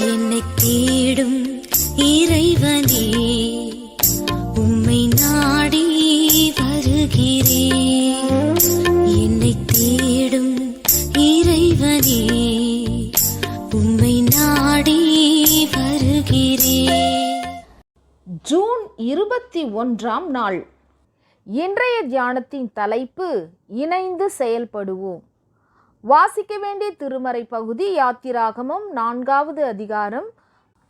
என்னை தேடும் இறைவனே உம்மை நாடி வருகிறேன் என்னை தேடும் இறைவனே உம்மை நாடி வருகிறேன் ஜூன் இருபத்தி ஒன்றாம் நாள். இன்றைய தியானத்தின் தலைப்பு இணைந்து செயல்படுவோம். வாசிக்க வேண்டிய திருமறை பகுதி யாத்திராகமம் நான்காவது அதிகாரம்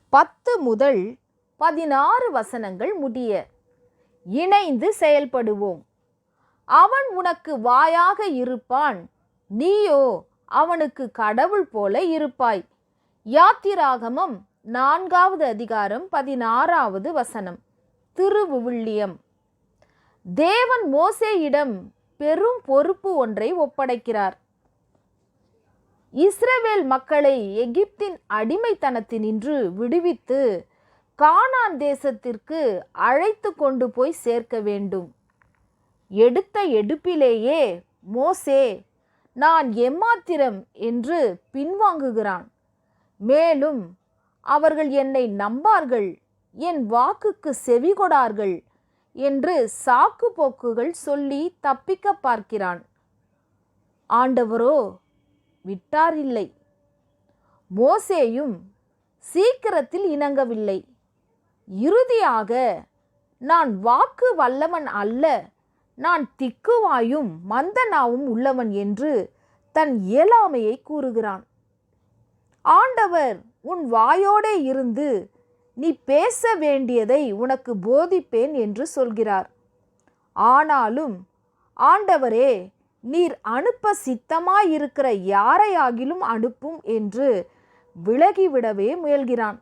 பத்து முதல் பதினாறு வசனங்கள் முடிய. இணைந்து செயல்படுவோம். அவன் உனக்கு வாயாக இருப்பான். நீயோ அவனுக்கு கடவுள் போல இருப்பாய். யாத்திராகமம் நான்காவது அதிகாரம் பதினாறாவது வசனம். திருவுவில்லியம். தேவன் மோசேயிடம் பெரும் பொறுப்பு ஒன்றை ஒப்படைக்கிறார். இஸ்ரவேல் மக்களை எகிப்தின் அடிமைத்தனத்தினின்று விடுவித்து கானான் தேசத்திற்கு அழைத்து கொண்டு போய் சேர்க்க வேண்டும். எடுத்த எடுப்பிலேயே மோசே நான் எம்மாத்திரம்? என்று பின்வாங்குகிறான். மேலும் அவர்கள் என்னை நம்பார்கள் என் வாக்குக்கு செவிகொடார்கள் என்று சாக்கு போக்குகள் சொல்லி தப்பிக்க பார்க்கிறான். ஆண்டவரோ விட்டாரில்லை. மோசேயும் சீக்கிரத்தில் இணங்கவில்லை. இறுதியாக நான் வாக்கு வல்லவன் அல்ல. நான் திக்குவாயும் மந்தனாவும் உள்ளவன் என்று தன் இயலாமையை கூறுகிறான். ஆண்டவர் உன் வாயோடே இருந்து நீ பேச வேண்டியதை உனக்கு போதிப்பேன் என்று சொல்கிறார். ஆனாலும் ஆண்டவரே நீர் அனுப்ப சித்தமாயிருக்கிற யாரையாகிலும் அனுப்பும் என்று விலகிவிடவே முயல்கிறான்.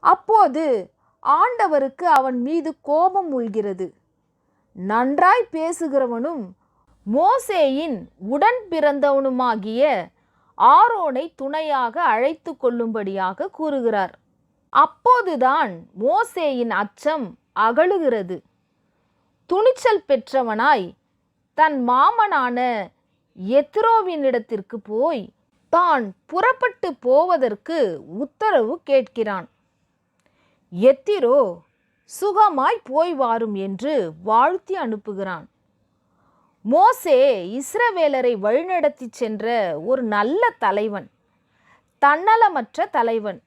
அப்போது ஆண்டவருக்கு அவன் மீது கோபம் உள்கிறது நன்றாய் பேசுகிறவனும் மோசேயின் உடன் பிறந்தவனுமாகிய ஆரோனை துணையாக அழைத்து கொள்ளும்படியாக கூறுகிறார். அப்போதுதான் மோசேயின் அச்சம் அகழுகிறது துணிச்சல் பெற்றவனாய் தன் மாமனான எத்ரோவினிடத்திற்கு போய் தான் புறப்பட்டு போவதற்கு உத்தரவு கேட்கிறான். எத்திரோ சுகமாய் போய் வாரும் என்று வாழ்த்தி அனுப்புகிறான். மோசே இஸ்ரவேலரை வழிநடத்தி சென்ற ஒரு நல்ல தலைவன் தன்னலமற்ற தலைவன்.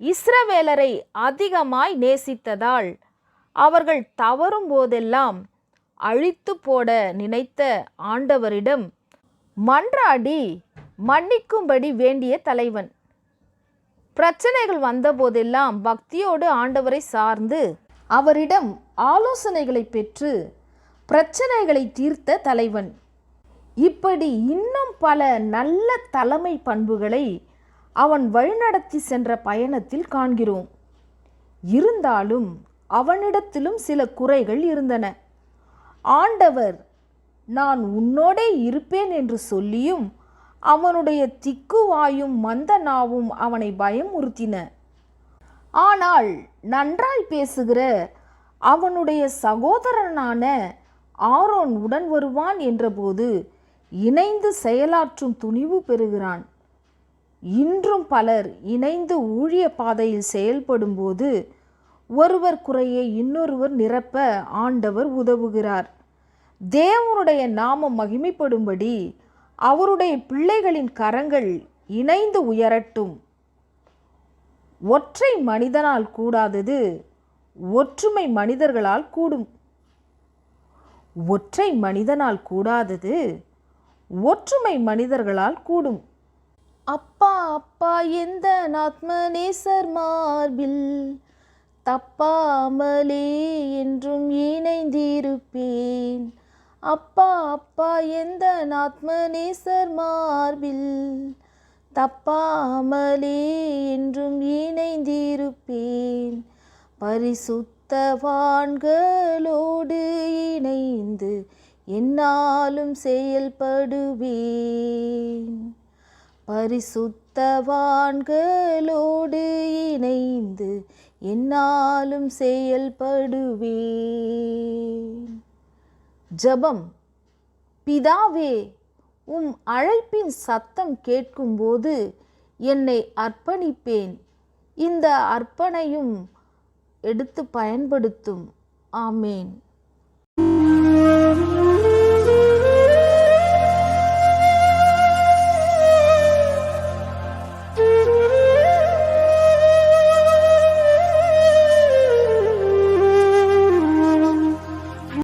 இஸ்ரவேலரை அதிகமாய் நேசித்ததால் அவர்கள் தவறும் போதெல்லாம் அழித்து போட நினைத்த ஆண்டவரிடம் மன்றாடி மன்னிக்கும்படி வேண்டிய தலைவன். பிரச்சனைகள் வந்தபோதெல்லாம் பக்தியோடு ஆண்டவரை சார்ந்து அவரிடம் ஆலோசனைகளை பெற்று பிரச்சனைகளை தீர்த்த தலைவன். இப்படி இன்னும் பல நல்ல தலைமை பண்புகளை அவன் வழிநடத்தி சென்ற பயணத்தில் காண்கிறோம். இருந்தாலும் அவனிடத்திலும் சில குறைகள் இருந்தன. ஆண்டவர் நான் உன்னோடே இருப்பேன் என்று சொல்லியும் அவனுடைய திக்குவாயும் மந்த நாவும் அவனை பயமுறுத்தின. ஆனால் நன்றாய் பேசுகிற அவனுடைய சகோதரனான ஆரோன் உடன் வருவான் என்றபோது இணைந்து செயலாற்றும் துணிவு பெறுகிறான். இன்றும் பலர் இணைந்து ஊழிய பாதையில் செயல்படும்போது ஒருவர் குறையை இன்னொருவர் நிரப்ப ஆண்டவர் உதவுகிறார். தேவனுடைய நாமம் மகிமைப்படும்படி அவருடைய பிள்ளைகளின் கரங்கள் இணைந்து உயரட்டும். ஒற்றை மனிதனால் கூடாதது ஒற்றுமை மனிதர்களால் கூடும். ஒற்றை மனிதனால் கூடாதது ஒற்றுமை மனிதர்களால் கூடும். அப்பா அப்பா எந்த ஆத்மநேசர் மார்பில் தப்பாமலே என்றும் இணைந்திருப்பேன். அப்பா அப்பா எந்த ஆத்மநேசர் மார்பில்? தப்பாமலே என்றும் இணைந்திருப்பேன். பரிசுத்தவான்களோடு இணைந்து என்னாலும் செயல்படுவேன். பரிசுத்தவான்களோடு இணைந்து என்னாலும் செயல்படுவேன். ஜெபம். பிதாவே உம் அழைப்பின் சத்தம் கேட்கும்போது என்னை அர்ப்பணிப்பேன். இந்த அர்ப்பணையும் எடுத்து பயன்படுத்தும். ஆமேன்.